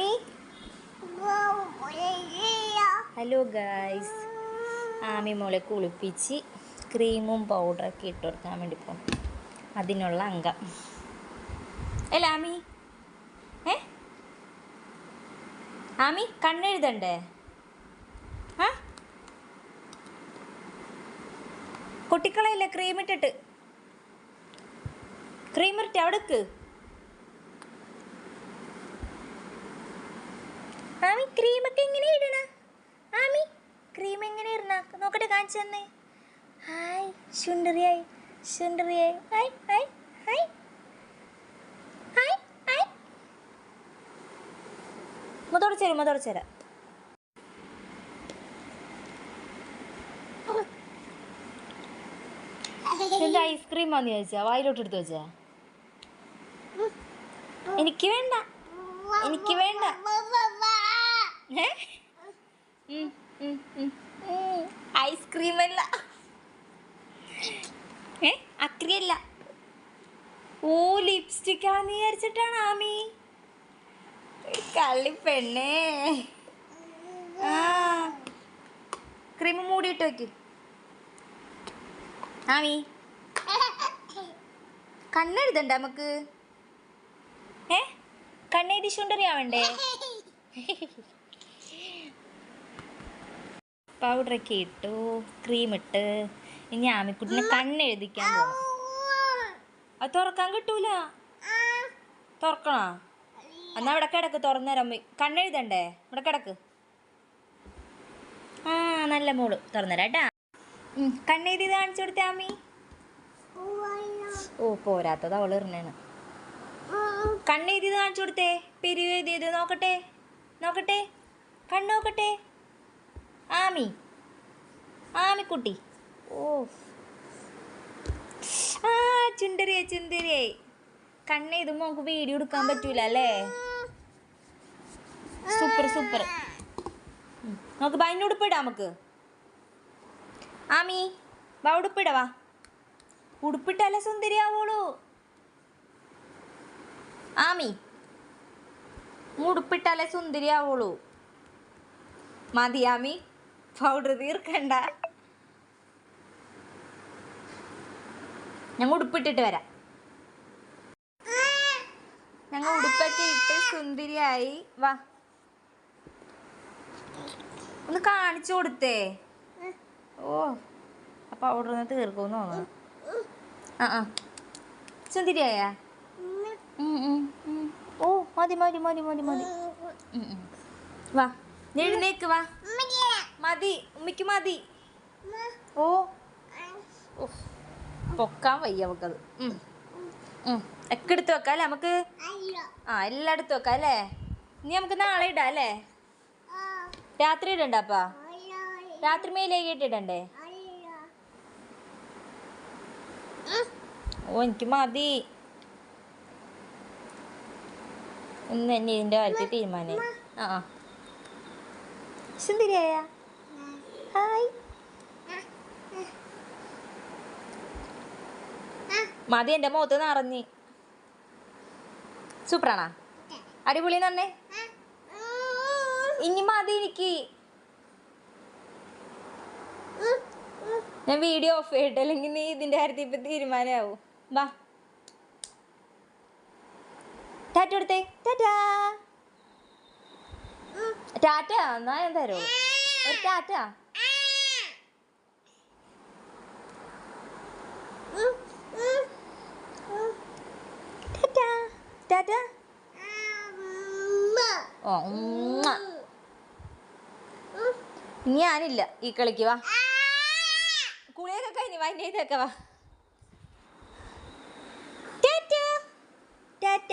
Ami hello guys Ami മോളെ കുളിപ്പിച്ച് ക്രീമും പൗഡറൊക്കെ ഇട്ട് കൊടുക്കാൻ വേണ്ടി പോകും അതിനുള്ള അംഗം. അല്ല ആമി. ഏ? ആമി കണ്ണെഴുതണ്ടേ? ആ? കുട്ടിക്കളയില്ല ക്രീം ഇട്ടിട്ട്? ക്രീം ഇട്ട് ആമി ക്രീമൊക്കെ എങ്ങനെ ഇടണ? ആമി ക്രീം എങ്ങനെ ഇടണ? നോക്കട്ടെ കാണിച്ചു തന്നെ. ഹായ് ശുണ്ടറിയായി ശുണ്ടറിയായി. Hi hi hi. Hi hi. മുതോടച്ചേരാ എന്താ ഐസ്ക്രീം വന്ന് ചോദിച്ചാ? വായിലോട്ട് വെച്ചാ? എനിക്ക് വേണ്ട. എനിക്ക് വേണ്ട. ഐസ്ക്രീം അല്ല. ഏ? അക്രിയല്ല ഓ ലിപ്സ്റ്റിക് ആണെന്ന് വിചാരിച്ചിട്ടാണ് ആമി. കള്ളി പെണ്ണേ. ആ. ക്രീം മൂടിയിട്ട് വെക്ക്. ആമി. കണ്ണെഴുതണ്ട നമുക്ക്. ഏ? കണ്ണെഴുതി ചുണ്ടറിയാവണ്ടേ പൗഡറൊക്കെ ഇട്ടു ക്രീം ഇട്ട്. ഇനി ആമിക്കുട്ടിനെ കണ്ണെഴുതിക്കാൻ പോകണം അത് തുറക്കാൻ കിട്ടൂല. തുറക്കണോ? എന്നാ ഇവിടെ കിടക്ക് തുറന്നേരം കണ്ണെഴുതണ്ടേ? ഇവിടെ കിടക്ക്. ആ നല്ല മോൾ. തുറന്നേരാ കേട്ടാ കണ്ണെഴുതി കാണിച്ചു കൊടുത്തേ ആമി. ഓ പോരാത്തത് അവൾ ഇറങ്ങാണ്. കണ്ണെഴുതി കാണിച്ചു കൊടുത്തേ. പെരുവെഴുതിയത് എഴുതിയത് നോക്കട്ടെ. നോക്കട്ടെ. കണ്ണ് നോക്കട്ടെ. ആമി. ആമിക്കുട്ടി. ഓ. ആ ചുണ്ടരിയെ ചുണ്ടരിയെ കണ്ണേ കണ്ണെഴുതുമ്പോൾ നമുക്ക് വീഡിയോ എടുക്കാൻ പറ്റൂല അല്ലേ? Super super. നമുക്ക് ബൈന്റെ ഉടുപ്പിടാം നമുക്ക്. ആമി വാ. ഉടുപ്പിടവാ ഉടുപ്പിട്ടല്ലേ സുന്ദരിയാവോളൂ ആമി ഉടുപ്പിട്ടാലേ സുന്ദരിയാവുള്ളൂ. ആമി. പൗഡർ തീർക്കണ്ട. ഞങ്ങൾ ഉടുപ്പിട്ടിട്ട് വരാം. ഞങ്ങൾ ഉടുപ്പൊക്കെ ഇട്ട് സുന്ദരിയായി. വാ. ഒന്ന് കാണിച്ചു കൊടുത്തേ. ഓ ആ പൗഡർ ഒന്ന് തീർക്കുമെന്ന് തോന്നുന്നു. ആ ആ. സുന്ദരിയായാ. ഓ മതി മതി മതി മതി മതി. വാ എഴുന്നേക്ക് വാ. മതി ഉമ്മയ്ക്ക് മതി. ഓ. പൊക്കാൻ വയ്യ നമുക്കത്. ഒക്കെ എടുത്ത് വെക്കാം അല്ലേ നമുക്ക്? ആ എല്ലാം എടുത്ത് വെക്കാം അല്ലേ? ഇനി നമുക്ക് നാളെ ഇടാം അല്ലേ? രാത്രി ഇടണ്ടപ്പാ രാത്രി മേലേക്കിട്ട് ഇടണ്ടേ? ഓ എനിക്ക് മതി. ഇന്ന് തന്നെ ഇതിന്റെ കാര്യത്തിൽ തീരുമാനം ആ ആ. സുന്ദരിയായ ഹായ്. മതി എന്റെ മുഖത്ത് നിറഞ്ഞ്. സൂപ്പറാണാ അടിപൊളി തന്നെ ഇനി മതി എനിക്ക്. ഞാൻ വീഡിയോ ഓഫ് ചെയ്യട്ടെ അല്ലെങ്കിൽ നീ ഇതിന്റെ കാര്യത്തിൽ ഇപ്പം തീരുമാനമാവും. വാ. ടാറ്റ കൊടുത്തേ. ടാറ്റാ. ടാറ്റ എന്നാ ഞാൻ തരോ. ഒരു ടാറ്റ. ടാറ്റ ഓ ഉമ്മ. ഞാനില്ല ഈ കളിക്ക് വാ. കുളിയൊക്കെ കഴിഞ്ഞ് വാ ടാറ്റ ടാറ്റ